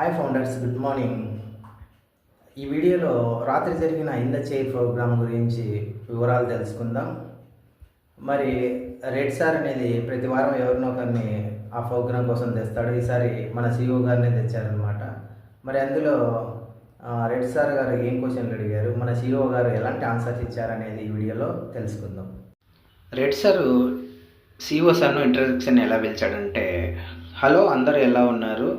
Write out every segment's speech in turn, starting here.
Hi founders good morning ఈ వీడియోలో రాత్రి జరిగిన ఇంద చేయి ప్రోగ్రాం ప్రోగ్రామ్ గురించి వివరాలు తెలుసుకుందాం. మరి రెడ్ సార్ అనేది ప్రతి వారం ఎవరినో ఒకరిని ఆ ప్రోగ్రాం కోసం తెస్తాడు. ఈసారి మన సీఓ గారినే తెచ్చారనమాట మరి అందులో రెడ్ సార్ గారు ఏం క్వశ్చన్లు అడిగారు? మన సీఓ గారు ఎలాంటి ఆన్సర్స్ ఇచ్చారనేది ఈ వీడియోలో తెలుసుకుందాం. రెడ్ సార్ సీఓ సార్ను ఇంట్రడక్షన్ ఎలా పిలిచాడంటే హలో అందరూ ఎలా ఉన్నారు?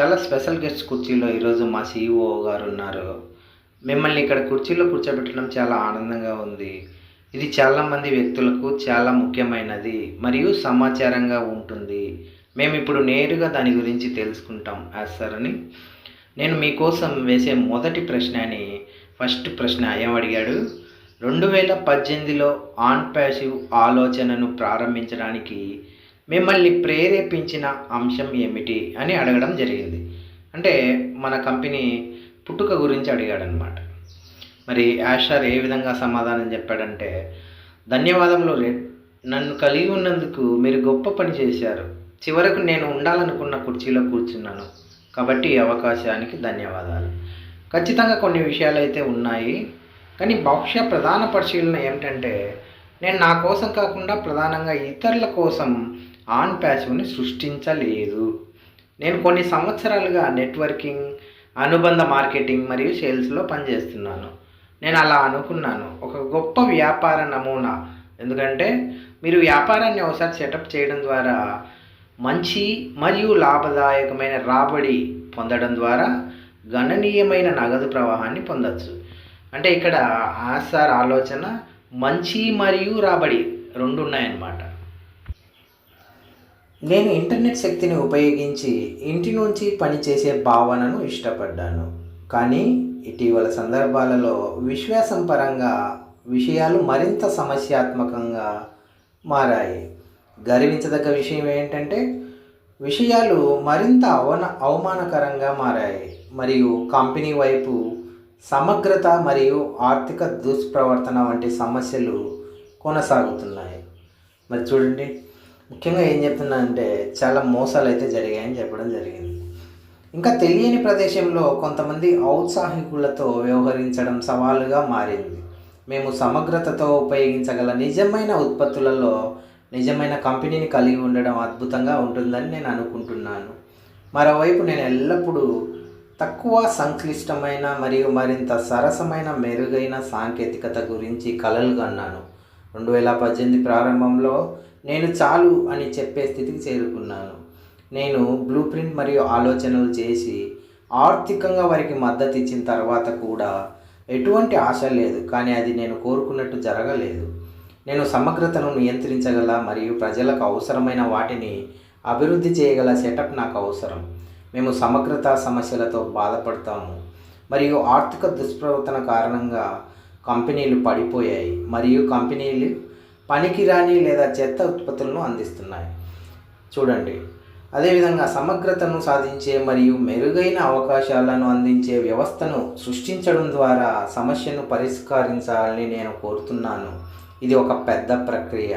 చాలా స్పెషల్ గెస్ట్ కుర్చీలో ఈరోజు మా సిఇఓ గారు ఉన్నారు. మిమ్మల్ని ఇక్కడ కుర్చీలో కూర్చోబెట్టడం చాలా ఆనందంగా ఉంది. ఇది చాలామంది వ్యక్తులకు చాలా ముఖ్యమైనది మరియు సమాచారంగా ఉంటుంది. మేము ఇప్పుడు నేరుగా దాని గురించి తెలుసుకుంటాం యాజ్ సార్ అని. నేను మీకోసం వేసే మొదటి ప్రశ్న అని ఫస్ట్ ప్రశ్న ఏమడిగాడు రెండు వేల పద్దెనిమిదిలో ఆన్ ప్యాసివ్ ఆలోచనను ప్రారంభించడానికి మిమ్మల్ని ప్రేరేపించిన అంశం ఏమిటి అని అడగడం జరిగింది. అంటే మన కంపెనీ పుట్టుక గురించి అడిగాడనమాట మరి యాషర్ ఏ విధంగా సమాధానం చెప్పాడంటే ధన్యవాదములు నన్ను కలిగి ఉన్నందుకు మీరు గొప్ప పని చేశారు. చివరకు నేను ఉండాలనుకున్న కుర్చీలో కూర్చున్నాను. కాబట్టి ఈ అవకాశానికి ధన్యవాదాలు. ఖచ్చితంగా కొన్ని విషయాలు అయితే ఉన్నాయి. కానీ బహుశా ప్రధాన పరిశీలన ఏమిటంటే నేను నా కోసం కాకుండా ప్రధానంగా ఇతరుల కోసం ఆన్ ప్యాసివ్ని సృష్టించలేదు. నేను కొన్ని సంవత్సరాలుగా నెట్వర్కింగ్ అనుబంధ మార్కెటింగ్ మరియు సేల్స్లో పనిచేస్తున్నాను. నేను అలా అనుకున్నాను. ఒక గొప్ప వ్యాపార నమూనా. ఎందుకంటే మీరు వ్యాపారాన్ని ఒకసారి సెటప్ చేయడం ద్వారా మంచి మరియు లాభదాయకమైన రాబడి పొందడం ద్వారా గణనీయమైన నగదు ప్రవాహాన్ని పొందవచ్చు అంటే ఇక్కడ ఆసార్ ఆలోచన మంచి మరియు రాబడి రెండు ఉన్నాయన్నమాట. నేను ఇంటర్నెట్ శక్తిని ఉపయోగించి ఇంటి నుంచి పనిచేసే భావనను ఇష్టపడ్డాను. కానీ ఇటీవల సందర్భాలలో విశ్వాసం పరంగా విషయాలు మరింత సమస్యాత్మకంగా మారాయి. గర్వించదగ్గ విషయం ఏంటంటే విషయాలు మరింత అవన అవమానకరంగా మారాయి. మరియు కంపెనీ వైపు సమగ్రత మరియు ఆర్థిక దుష్ప్రవర్తన వంటి సమస్యలు కొనసాగుతున్నాయి. మరి చూడండి ముఖ్యంగా ఏం చెప్తున్నా అంటే చాలా మోసాలు అయితే జరిగాయని చెప్పడం జరిగింది. ఇంకా తెలియని ప్రదేశంలో కొంతమంది ఔత్సాహికులతో వ్యవహరించడం సవాలుగా మారింది. మేము సమగ్రతతో ఉపయోగించగల నిజమైన ఉత్పత్తులలో నిజమైన కంపెనీని కలిగి ఉండడం అద్భుతంగా ఉంటుందని నేను అనుకుంటున్నాను. మరోవైపు నేను ఎల్లప్పుడూ తక్కువ సంక్లిష్టమైన మరియు మరింత సరసమైన మెరుగైన సాంకేతికత గురించి కలలు కన్నాను. రెండు వేల పద్దెనిమిది ప్రారంభంలో నేను చాలు అని చెప్పే స్థితికి చేరుకున్నాను. నేను బ్లూ ప్రింట్ మరియు ఆలోచనలు చేసి ఆర్థికంగా వారికి మద్దతు ఇచ్చిన తర్వాత కూడా ఎటువంటి ఆశ లేదు కానీ అది నేను కోరుకున్నట్టు జరగలేదు. నేను సమగ్రతను నియంత్రించగల మరియు ప్రజలకు అవసరమైన వాటిని అభివృద్ధి చేయగల సెటప్ నాకు అవసరం. మేము సమగ్రత సమస్యలతో బాధపడతాము. మరియు ఆర్థిక దుష్ప్రవర్తన కారణంగా కంపెనీలు పడిపోయాయి. మరియు కంపెనీలు పనికిరాని లేదా చెత్త ఉత్పత్తులను అందిస్తున్నాయి. చూడండి. అదేవిధంగా సమగ్రతను సాధించే మరియు మెరుగైన అవకాశాలను అందించే వ్యవస్థను సృష్టించడం ద్వారా సమస్యను పరిష్కరించాలని నేను కోరుతున్నాను. ఇది ఒక పెద్ద ప్రక్రియ.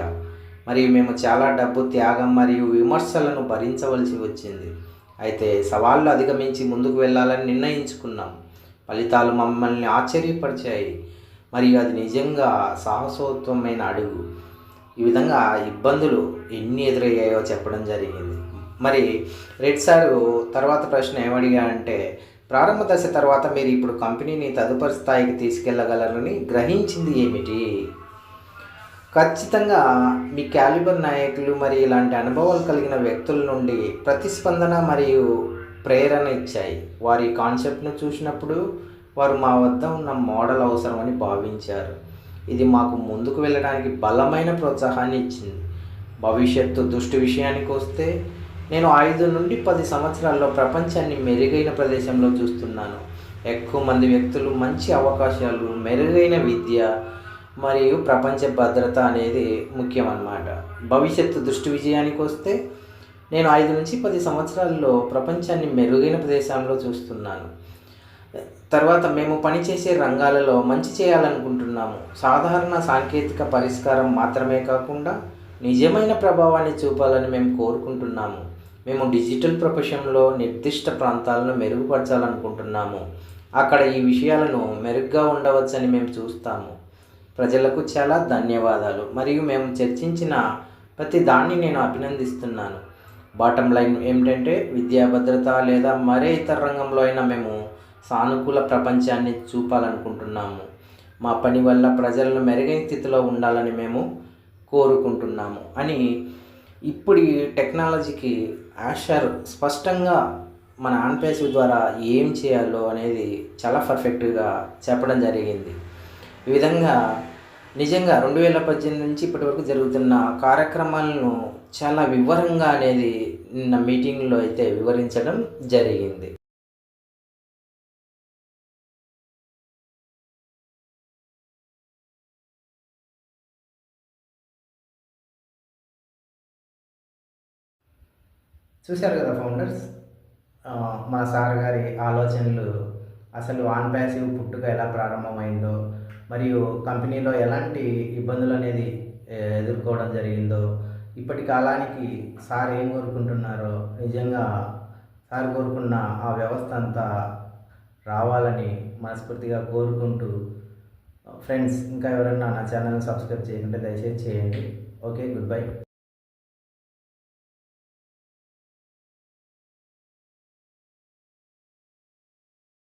మరియు మేము చాలా డబ్బు త్యాగం మరియు విమర్శలను భరించవలసి వచ్చింది. అయితే సవాళ్ళు అధిగమించి ముందుకు వెళ్ళాలని నిర్ణయించుకున్నాం. ఫలితాలు మమ్మల్ని ఆశ్చర్యపరిచాయి. మరియు అది నిజంగా సాహసోత్వమైన అడుగు. ఈ విధంగా ఇబ్బందులు ఎన్ని ఎదురయ్యాయో చెప్పడం జరిగింది. మరి రెడ్ సార్ తర్వాత ప్రశ్న ఏమడిగా అంటే ప్రారంభ దశ తర్వాత మీరు ఇప్పుడు కంపెనీని తదుపరి స్థాయికి తీసుకెళ్ళగలరని గ్రహించింది ఏమిటి? ఖచ్చితంగా మీ క్యాలిబర్ నాయకులు మరియు ఇలాంటి అనుభవాలు కలిగిన వ్యక్తుల నుండి ప్రతిస్పందన మరియు ప్రేరణ ఇచ్చాయి. వారి కాన్సెప్ట్ను చూసినప్పుడు వారు మా వద్ద ఉన్న మోడల్ అవసరమని భావించారు. ఇది మాకు ముందుకు వెళ్ళడానికి బలమైన ప్రోత్సాహాన్ని ఇచ్చింది. భవిష్యత్తు దృష్టి విషయానికి వస్తే నేను ఐదు నుండి పది సంవత్సరాల్లో ప్రపంచాన్ని మెరుగైన ప్రదేశంలో చూస్తున్నాను. ఎక్కువ మంది వ్యక్తులు మంచి అవకాశాలు మెరుగైన విద్య మరియు ప్రపంచ భద్రత అనేది ముఖ్యం అన్నమాట భవిష్యత్తు దృష్టి విజయానికి వస్తే నేను ఐదు నుంచి పది సంవత్సరాల్లో ప్రపంచాన్ని మెరుగైన ప్రదేశంలో చూస్తున్నాను. తర్వాత మేము పనిచేసే రంగాలలో మంచి చేయాలనుకుంటున్నాము. సాధారణ సాంకేతిక పరిష్కారం మాత్రమే కాకుండా నిజమైన ప్రభావాన్ని చూపాలని మేము కోరుకుంటున్నాము. మేము డిజిటల్ ప్రపంచంలో నిర్దిష్ట ప్రాంతాలను మెరుగుపరచాలనుకుంటున్నాము. అక్కడ ఈ విషయాలను మెరుగ్గా ఉండవచ్చని మేము చూస్తాము. ప్రజలకు చాలా ధన్యవాదాలు. మరియు మేము చర్చించిన ప్రతి దాన్ని నేను అభినందిస్తున్నాను. బాటం లైన్ ఏమిటంటే విద్యా భద్రత లేదా మరే ఇతర రంగంలో అయినా మేము సానుకూల ప్రపంచాన్ని చూపాలనుకుంటున్నాము. మా పని వల్ల ప్రజలను మెరుగైన స్థితిలో ఉండాలని మేము కోరుకుంటున్నాము అని ఇప్పుడు ఈ టెక్నాలజీకి యాషర్ స్పష్టంగా మన ఆన్పేసివ్ ద్వారా ఏం చేయాలో అనేది చాలా పర్ఫెక్ట్గా చెప్పడం జరిగింది. ఈ విధంగా నిజంగా రెండు వేల పద్దెనిమిది నుంచి ఇప్పటి వరకు జరుగుతున్న కార్యక్రమాలను చాలా వివరంగా అనేది నిన్న మీటింగ్లో అయితే వివరించడం జరిగింది. చూశారు కదా ఫౌండర్స్? మా సార్ గారి ఆలోచనలు అసలు ఆన్ ప్యాసివ్ పుట్టుక ఎలా ప్రారంభమైందో మరియు కంపెనీలో ఎలాంటి ఇబ్బందులు అనేది ఎదుర్కోవడం జరిగిందో ఇప్పటి కాలానికి సార్ ఏం కోరుకుంటున్నారో నిజంగా సార్ కోరుకున్న ఆ వ్యవస్థ అంతా రావాలని మనస్ఫూర్తిగా కోరుకుంటూ ఫ్రెండ్స్ ఇంకా ఎవరైనా నా ఛానల్ సబ్స్క్రైబ్ చేయకుంటే దయచేసి చేయండి. Okay good bye.